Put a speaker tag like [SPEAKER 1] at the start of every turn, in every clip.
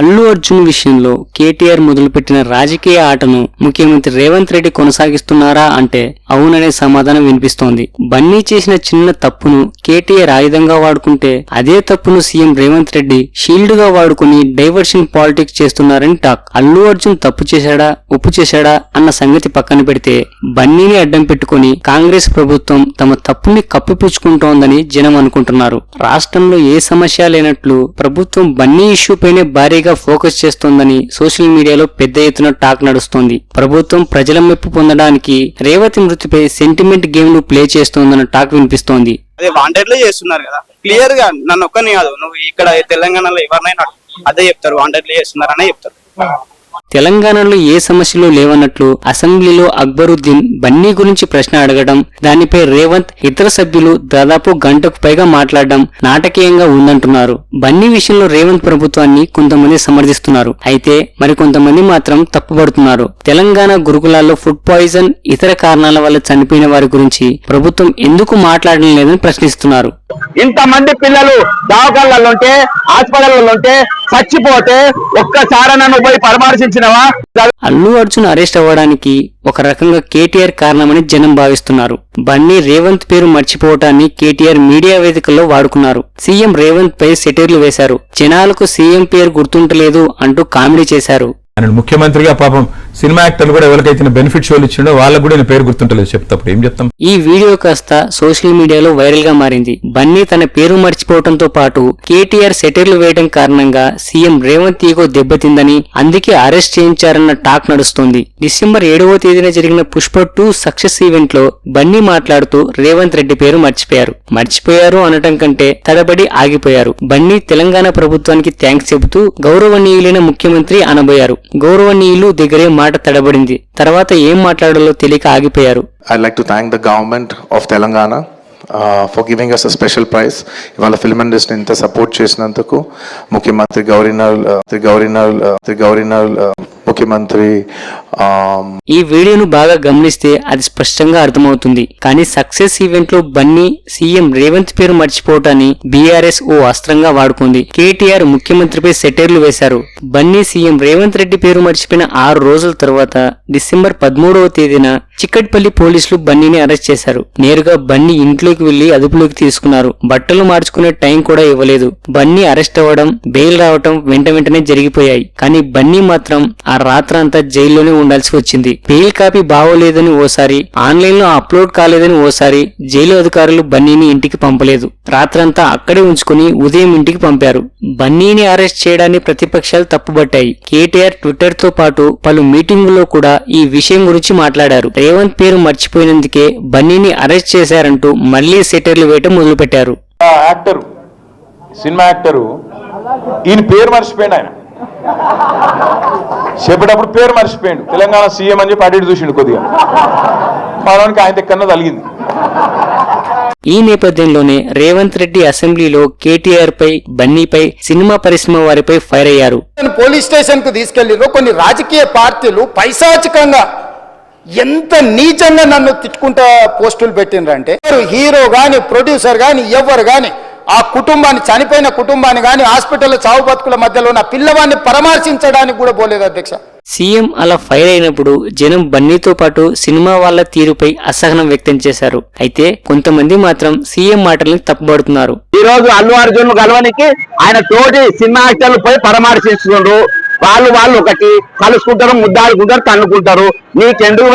[SPEAKER 1] అల్లు అర్జున్ విషయంలో కేటీఆర్ మొదలుపెట్టిన రాజకీయ ఆటను ముఖ్యమంత్రి రేవంత్ రెడ్డి కొనసాగిస్తున్నారా అంటే అవుననే సమాధానం వినిపిస్తోంది. బన్నీ చేసిన చిన్న తప్పును కేటీఆర్ ఆయుధంగా వాడుకుంటే అదే తప్పును సీఎం రేవంత్ రెడ్డి షీల్డ్గా వాడుకుని డైవర్షన్ పాలిటిక్స్ చేస్తున్నారని టాక్. అల్లు అర్జున్ తప్పు చేశాడా ఉప్పు చేశాడా అన్న సంగతి పక్కన పెడితే బన్నీని అడ్డం పెట్టుకుని కాంగ్రెస్ ప్రభుత్వం తమ తప్పుని కప్పిపుచ్చుకుంటోందని జనం అనుకుంటున్నారు. రాష్ట్రంలో ఏ సమస్య లేనట్లు ప్రభుత్వం బన్నీ ఇష్యూ పైనే భారీగా ఫోకస్ చేస్తోందని సోషల్ మీడియాలో పెద్ద ఎత్తున టాక్ నడుస్తోంది. ప్రభుత్వం ప్రజల మెప్పు పొందడానికి రేవతి మృతిపై సెంటిమెంట్ గేమ్ను ప్లే చేస్తోందన్న టాక్ వినిపిస్తోంది.
[SPEAKER 2] అదే వాంటెడ్లో చేస్తున్నారు కదా. క్లియర్గా నన్ను ఒక్కని కాదు నువ్వు ఇక్కడ తెలంగాణలో ఎవరినైనా అదే చెప్తారు వాంటెడ్లో చేస్తున్నారనే చెప్తారు.
[SPEAKER 1] తెలంగాణలో ఏ సమస్యలు లేవన్నట్లు అసెంబ్లీలో అక్బరుద్దీన్ బన్నీ గురించి ప్రశ్న అడగడం దానిపై రేవంత్ ఇతర సభ్యులు దాదాపు గంటకు పైగా మాట్లాడడం నాటకీయంగా ఉందంటున్నారు. బన్నీ విషయంలో రేవంత్ ప్రభుత్వాన్ని కొంతమంది సమర్థిస్తున్నారు. అయితే మరికొంతమంది మాత్రం తప్పుపడుతున్నారు. తెలంగాణ గురుకులాల్లో ఫుడ్ పాయిజన్ ఇతర కారణాల వల్ల చనిపోయిన వారి గురించి ప్రభుత్వం ఎందుకు మాట్లాడడం లేదని ప్రశ్నిస్తున్నారు.
[SPEAKER 3] ఇంతమంది పిల్లలు దవాఖానాలలో ఉంటే హాస్పిటల్లో ఉంటే చచ్చిపోతే ఒక్కసారి నువ్వు పోయి పరామర్శించినవా?
[SPEAKER 1] అల్లు అర్జున్ అరెస్ట్ అవ్వడానికి ఒక రకంగా కేటీఆర్ కారణమని జనం భావిస్తున్నారు. బన్నీ రేవంత్ పేరు మర్చిపోవటాన్ని కేటీఆర్ మీడియా వేదికల్లో వాడుకున్నారు. సీఎం రేవంత్ పై సెటైర్లు వేశారు. జనాలకు సీఎం పేరు గుర్తుంటలేదు అంటూ కామెడీ చేశారు.
[SPEAKER 4] ముఖ్యమంత్రిగా పాపం సినిమా యాక్టర్లు కూడా ఎవరికైతే బెనిఫిట్ షోలు ఇచ్చిండో వాళ్ళకు కూడా నేను పేరు గుర్తుంటలేదు చెప్తాప్పుడు ఏం చెప్తాం?
[SPEAKER 1] ఈ వీడియో కాస్త సోషల్ మీడియాలో వైరల్గా మారింది. బన్నీ తన పేరు మర్చిపోవడంతో పాటు కేటీఆర్ సెటైర్లు వేయడం కారణంగా సీఎం రేవంత్ ఈగో దెబ్బతిందని అందుకే అరెస్ట్ చేయించారన్న టాక్ నడుస్తోంది. డిసెంబర్ ఏడవ తేదీన జరిగిన పుష్ప టూ సక్సెస్ ఈవెంట్లో బన్నీ మాట్లాడుతూ రేవంత్ రెడ్డి పేరు మర్చిపోయారు. మర్చిపోయారు అనటం కంటే తడబడి ఆగిపోయారు. బన్నీ తెలంగాణ ప్రభుత్వానికి థ్యాంక్స్ చెబుతూ గౌరవనీయులైన ముఖ్యమంత్రి అనబోయారు. గౌరవనీయులు దగ్గరే మాట తడబడింది. తర్వాత ఏం మాట్లాడాలో తెలియక ఆగిపోయారు.
[SPEAKER 5] I like to thank the government of Telangana for giving us a special prize ఇవాళ ఫిల్మ్ ఇండస్ట్రీ ఇంత సపోర్ట్ చేసినందుకు ముఖ్యమంత్రి గౌరీనల్ గౌరీనల్ గౌరీనల్ ముఖ్యమంత్రి Um,
[SPEAKER 1] ఈ వీడియోను బాగా గమనిస్తే అది స్పష్టంగా అర్థమవుతుంది. కానీ సక్సెస్ ఈవెంట్లో బన్నీ సీఎం రేవంత్ పేరు మర్చిపోవటాన్ని బీఆర్ఎస్ ఓ అస్త్రంగా వాడుకుంది. కేటీఆర్ ముఖ్యమంత్రిపై సెటైర్లు వేశారు. బన్నీ సీఎం రేవంత్ రెడ్డి పేరు మర్చిపోయిన ఆరు రోజుల తర్వాత డిసెంబర్ పదమూడవ తేదీన చిక్కట్పల్లి పోలీసులు బన్నీని అరెస్ట్ చేశారు. నేరుగా బన్నీ ఇంట్లోకి వెళ్ళి అదుపులోకి తీసుకున్నారు. బట్టలు మార్చుకునే టైం కూడా ఇవ్వలేదు. బన్నీ అరెస్ట్ అవ్వడం బెయిల్ రావడం వెంట వెంటనే జరిగిపోయాయి. కానీ బన్నీ మాత్రం ఆ రాత్రంతా జైల్లోనే ఉండాల్సి వచ్చింది బెయిల్ కాపీ బాగోలేదని ఓసారి ఆన్లైన్లో అప్లోడ్ కాలేదని ఓసారి జైలు అధికారులు బన్నీని ఇంటికి పంపలేదు. రాత్రంతా అక్కడే ఉంచుకుని ఉదయం ఇంటికి పంపారు. బన్నీని అరెస్ట్ చేయడాన్ని ప్రతిపక్షాలు తప్పుబట్టాయి. కేటీఆర్ ట్విట్టర్తో పాటు పలు మీటింగుల్లో కూడా ఈ విషయం గురించి మాట్లాడారు. రేవంత్ పేరు మర్చిపోయినందుకే బన్నీని అరెస్ట్ చేశారంటూ మళ్ళీ సెటర్లు వేయటం మొదలుపెట్టారు.
[SPEAKER 6] సినిమా యాక్టరు ఈయన పేరు మర్చిపోయాడు ఆయన. చెప్పేటప్పుడు పేరు మర్చిపోయాడు. తెలంగాణ సీఎం అని చెప్పి ఇటు చూసిండు కొద్దిగా. మనకి ఆయన దగ్గర తలిగింది
[SPEAKER 1] ఈ నేపథ్యంలోనే రేవంత్ రెడ్డి అసెంబ్లీలో కేటీఆర్ పై బన్నీపై సినిమా పరిశ్రమ వారిపై ఫైర్ అయ్యారు.
[SPEAKER 7] పోలీస్ స్టేషన్కు తీసుకెళ్ళిరో కొన్ని రాజకీయ పార్టీలు పైశాచికంగా ఎంత నీచంగా నన్ను తిట్టుకుంటా పోస్టులు పెట్టినరంటే హీరో గాని ప్రొడ్యూసర్ గాని ఎవరు గాని ఆ కుటుంబాన్ని చనిపోయిన కుటుంబాన్ని గాని హాస్పిటల్లో చావు బతుకుల మధ్యలో నా పిల్లవాడిని పరామర్శించడానికి కూడా పోలేదు అధ్యక్ష.
[SPEAKER 1] సీఎం అలా ఫైర్ అయినప్పుడు జనం బన్నీతో పాటు సినిమా వాళ్ళ తీరుపై అసహనం వ్యక్తం చేశారు. అయితే కొంతమంది మాత్రం సీఎం మాటల్ని తప్పుపడుతున్నారు
[SPEAKER 3] ఈ రోజు అల్లు అర్జున్ కలవనికి ఆయన తోటి సినిమా యాక్టర్లు పోయి పరామర్శిస్తున్నారు వాళ్ళు వాళ్ళు ఒకటి కలుసుకుంటారు ముద్దాడుకుంటారు తన్నుకుంటారు. నీకెందుకు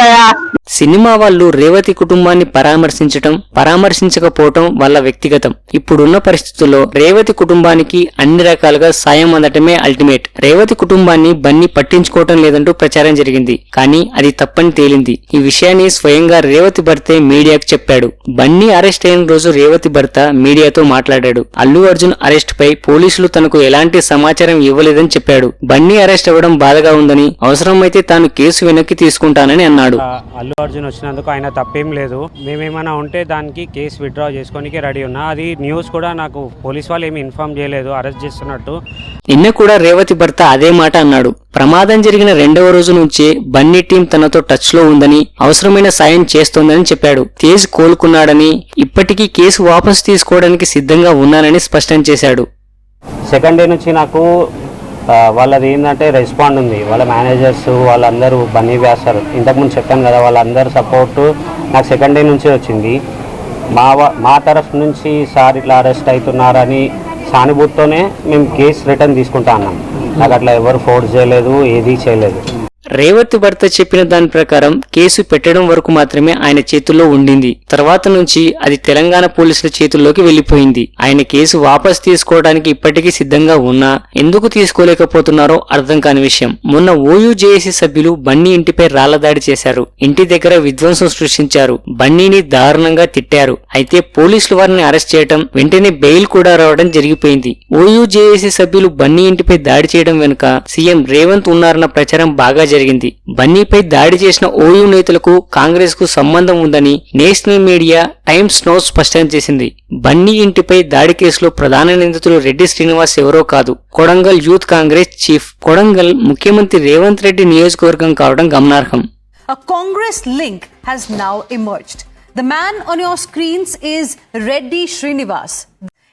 [SPEAKER 1] సినిమా వాళ్ళు రేవతి కుటుంబాన్ని పరామర్శించటం పరామర్శించకపోవటం వాళ్ళ వ్యక్తిగతం. ఇప్పుడున్న పరిస్థితుల్లో రేవతి కుటుంబానికి అన్ని రకాలుగా సాయం అందటమే అల్టిమేట్ రేవతి కుటుంబాన్ని బన్నీ పట్టించుకోవటం లేదంటూ ప్రచారం జరిగింది. కానీ అది తప్పని తేలింది. ఈ విషయాన్ని స్వయంగా రేవతి భర్తే మీడియాకు చెప్పాడు. బన్నీ అరెస్ట్ అయిన రోజు రేవతి భర్త మీడియాతో మాట్లాడాడు. అల్లు అర్జున్ అరెస్ట్ పై పోలీసులు తనకు ఎలాంటి సమాచారం ఇవ్వలేదని చెప్పాడు. బన్నీ అరెస్ట్ అవ్వడం బాధగా ఉందని అవసరమైతే తాను కేసు వెనక్కి తీసుకుంటానని అన్నాడు.
[SPEAKER 8] అల్లు అర్జున్ వచ్చినందుకు ఆయన తప్పేం లేదు. మేమేమైనా ఉంటే దానికి కేసు విత్డ్రా చేసుకోనికి రెడీ ఉన్నా. అది న్యూస్ కూడా నాకు పోలీస్ వాళ్ళు ఏమి ఇన్ఫార్మ్ చేయలేదు అరెస్ట్ చేస్తున్నట్టు.
[SPEAKER 1] నిన్న కూడా రేవతి భర్త అదే మాట అన్నాడు. ప్రమాదం జరిగిన రెండవ రోజు నుంచే బన్నీ టీం తనతో టచ్లో ఉందని అవసరమైన సాయం చేస్తోందని చెప్పాడు. తేజ్ కోలుకున్నాడని ఇప్పటికీ కేసు వాపసు తీసుకోవడానికి సిద్ధంగా ఉన్నానని స్పష్టం చేశాడు.
[SPEAKER 8] సెకండ్ డే నుంచి నాకు వాళ్ళది ఏంటంటే రెస్పాండ్ ఉంది. వాళ్ళ మేనేజర్స్ వాళ్ళందరూ బన్నీ వేస్తారు ఇంతకుముందు చెప్పాను కదా వాళ్ళందరూ సపోర్ట్ నాకు సెకండ్ డే నుంచి వచ్చింది. మా మా తరఫు నుంచి సార్ ఇట్లా అరెస్ట్ అవుతున్నారని సానుభూతితోనే మేము కేసు రిటర్న్ తీసుకుంటా అన్నాం. నాకు అట్లా ఎవరు ఫోర్స్ చేయలేదు ఏది చేయలేదు.
[SPEAKER 1] రేవతి భర్త చెప్పిన దాని ప్రకారం కేసు పెట్టడం వరకు మాత్రమే ఆయన చేతుల్లో ఉండింది. తర్వాత నుంచి అది తెలంగాణ పోలీసుల చేతుల్లోకి వెళ్ళిపోయింది ఆయన కేసు వాపస్ తీసుకోవడానికి ఇప్పటికీ సిద్ధంగా ఉన్నా ఎందుకు తీసుకోలేకపోతున్నారో అర్థం కాని విషయం. మొన్న ఓయూ జేఏసీ సభ్యులు బన్నీ ఇంటిపై రాళ్ళదాడి చేశారు. ఇంటి దగ్గర విధ్వంసం సృష్టించారు. బన్నీని దారుణంగా తిట్టారు. అయితే పోలీసులు వారిని అరెస్ట్ చేయడం వెంటనే బెయిల్ కూడా రావడం జరిగిపోయింది. ఓయూ జేఏసీ సభ్యులు బన్నీ ఇంటిపై దాడి చేయడం వెనుక సీఎం రేవంత్ ఉన్నారన్న ప్రచారం బాగా జరిగింది బన్నీపై దాడి చేసిన ఓయూ నేతలకు కాంగ్రెస్కు సంబంధం ఉందని నేషనల్ మీడియా టైమ్స్ నో స్పష్టం చేసింది బన్నీ ఇంటిపై దాడి కేసులో ప్రధాన నిందితులు రెడ్డి శ్రీనివాస్ ఎవరో కాదు కొడంగల్ యూత్ కాంగ్రెస్ చీఫ్ కొడంగల్ ముఖ్యమంత్రి రేవంత్ రెడ్డి నియోజకవర్గం కావడం గమనార్హం
[SPEAKER 9] Congress link link has now emerged. The man on your screens is Reddy Srinivas.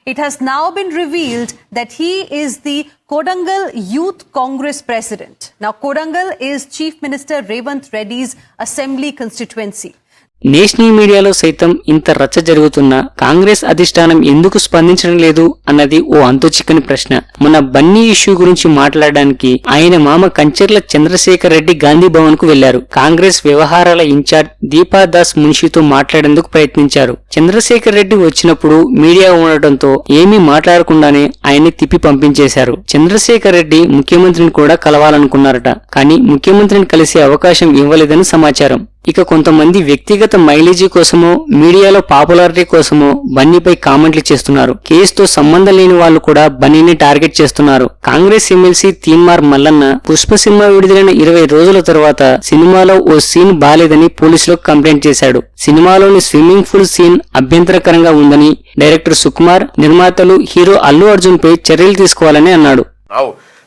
[SPEAKER 9] It has now been revealed that he is the Kodangal Youth Congress president. Now, Kodangal is Chief Minister Revant Reddy's assembly constituency.
[SPEAKER 1] National మీడియాలో సైతం ఇంత రచ్చ జరుగుతున్నా కాంగ్రెస్ అధిష్టానం ఎందుకు స్పందించడం లేదు అన్నది ఓ అంతు చిక్కని ప్రశ్న. మన బన్నీ ఇష్యూ గురించి మాట్లాడడానికి ఆయన మామ కంచెర్ల చంద్రశేఖర్ రెడ్డి గాంధీ భవన్కు వెళ్ళారు కాంగ్రెస్ వ్యవహారాల ఇన్ఛార్జ్ దీపాదాస్ మున్షితో మాట్లాడేందుకు ప్రయత్నించారు. చంద్రశేఖర్ రెడ్డి వచ్చినప్పుడు మీడియా ఉండటంతో ఏమీ మాట్లాడకుండానే ఆయన్ని తిప్పి పంపించేశారు. చంద్రశేఖర్ రెడ్డి ముఖ్యమంత్రిని కూడా కలవాలనుకున్నారట. కానీ ముఖ్యమంత్రిని కలిసే అవకాశం ఇవ్వలేదని సమాచారం. ఇక కొంతమంది వ్యక్తిగత మైలేజీ కోసమో మీడియాలో పాపులారిటీ కోసమో బన్నీపై కామెంట్లు చేస్తున్నారు. కేసుతో సంబంధం లేని వాళ్ళు కూడా బన్నీని టార్గెట్ చేస్తున్నారు. కాంగ్రెస్ ఎమ్మెల్సీ తీన్మార్ మల్లన్న పుష్ప సినిమా విడుదలైన ఇరవై రోజుల తర్వాత సినిమాలో ఓ సీన్ బాలేదని పోలీసులకు కంప్లైంట్ చేశాడు. సినిమాలోని స్విమ్మింగ్ పూల్ సీన్ అభ్యంతరకరంగా ఉందని డైరెక్టర్ సుకుమార్ నిర్మాతలు హీరో అల్లు అర్జున్ పై చర్యలు తీసుకోవాలని అన్నాడు.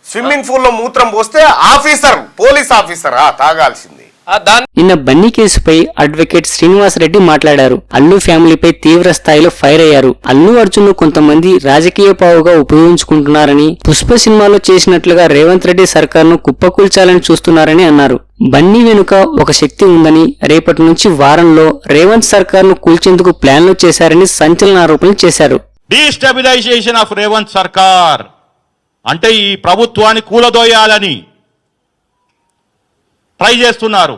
[SPEAKER 10] స్విమ్మింగ్ పూల్లో మూత్రం పోస్తే ఆఫీసర్ పోలీస్ ఆఫీసర్? తాగాల్సింది.
[SPEAKER 1] నిన్న బన్నీ కేసుపై అడ్వకేట్ శ్రీనివాస్ రెడ్డి మాట్లాడారు. అల్లు ఫ్యామిలీపై తీవ్ర స్థాయిలో ఫైర్ అయ్యారు. అల్లు అర్జున్ను కొంతమంది రాజకీయ పావుగా ఉపయోగించుకుంటున్నారని పుష్ప సినిమాలో చేసినట్లుగా రేవంత్ రెడ్డి సర్కార్ను కుప్పకూల్చాలని చూస్తున్నారని అన్నారు. బన్నీ వెనుక ఒక శక్తి ఉందని రేపటి నుంచి వారంలో రేవంత్ సర్కార్ను కూల్చేందుకు ప్లాన్లు చేశారని సంచలన ఆరోపణలు చేశారు.
[SPEAKER 11] డీస్టెబిలైజేషన్ ఆఫ్ రేవంత్ సర్కార్ అంటే ఈ ప్రభుత్వాన్ని కూలదోయాలని ట్రై చేస్తున్నారు.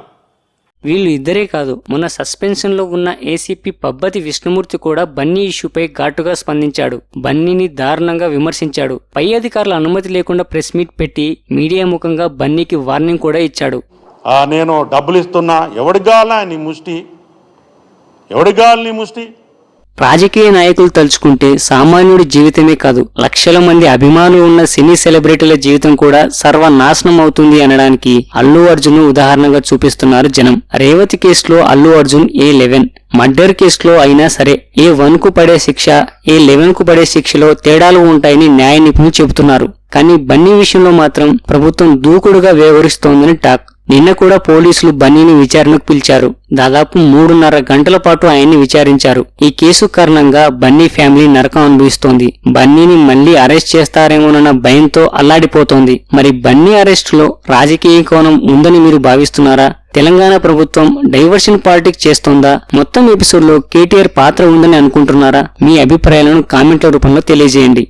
[SPEAKER 1] వీళ్ళు ఇద్దరే కాదు మొన్న సస్పెన్షన్లో ఉన్న ఏసీపీ పబ్బతి విష్ణుమూర్తి కూడా బన్నీ ఇష్యూపై ఘాటుగా స్పందించాడు. బన్నీని దారుణంగా విమర్శించాడు. పై అధికారుల అనుమతి లేకుండా ప్రెస్ మీట్ పెట్టి మీడియా ముఖంగా బన్నీకి వార్నింగ్ కూడా ఇచ్చాడు.
[SPEAKER 11] ఆ, నేను డబ్బులు ఇస్తున్నా. ఎవడికి కావాలా నీ ముష్టి? ఎవడికి కావాలి నీ ముష్టి?
[SPEAKER 1] రాజకీయ నాయకులు తలుచుకుంటే సామాన్యుడి జీవితమే కాదు లక్షల మంది అభిమానులు ఉన్న సినీ సెలబ్రిటీల జీవితం కూడా సర్వనాశనం అవుతుంది అనడానికి అల్లు అర్జున్ ఉదాహరణగా చూపిస్తున్నారు జనం. రేవతి కేసులో Allu Arjun A eleven murder కేసులో అయినా సరే ఏ వన్కు పడే శిక్ష ఏ లెవెన్కు పడే శిక్షలో తేడాలు ఉంటాయని న్యాయ నిపుణులు చెబుతున్నారు. కానీ బన్నీ విషయంలో మాత్రం ప్రభుత్వం దూకుడుగా వ్యవహరిస్తోందని టాక్. నిన్న కూడా పోలీసులు బన్నీని విచారణకు పిలిచారు. దాదాపు మూడున్నర గంటల పాటు ఆయన్ని విచారించారు. ఈ కేసు కారణంగా బన్నీ ఫ్యామిలీ నరకం అనుభవిస్తోంది. బన్నీని మళ్ళీ అరెస్ట్ చేస్తారేమోనన్న భయంతో అల్లాడిపోతోంది. మరి బన్నీ అరెస్టులో రాజకీయ కోణం ఉందని మీరు భావిస్తున్నారా? తెలంగాణ ప్రభుత్వం డైవర్షన్ పాలిటిక్స్ చేస్తోందా? మొత్తం ఎపిసోడ్లో కేటీఆర్ పాత్ర ఉందని అనుకుంటున్నారా? మీ అభిప్రాయాలను కామెంట్ల రూపంలో తెలియజేయండి.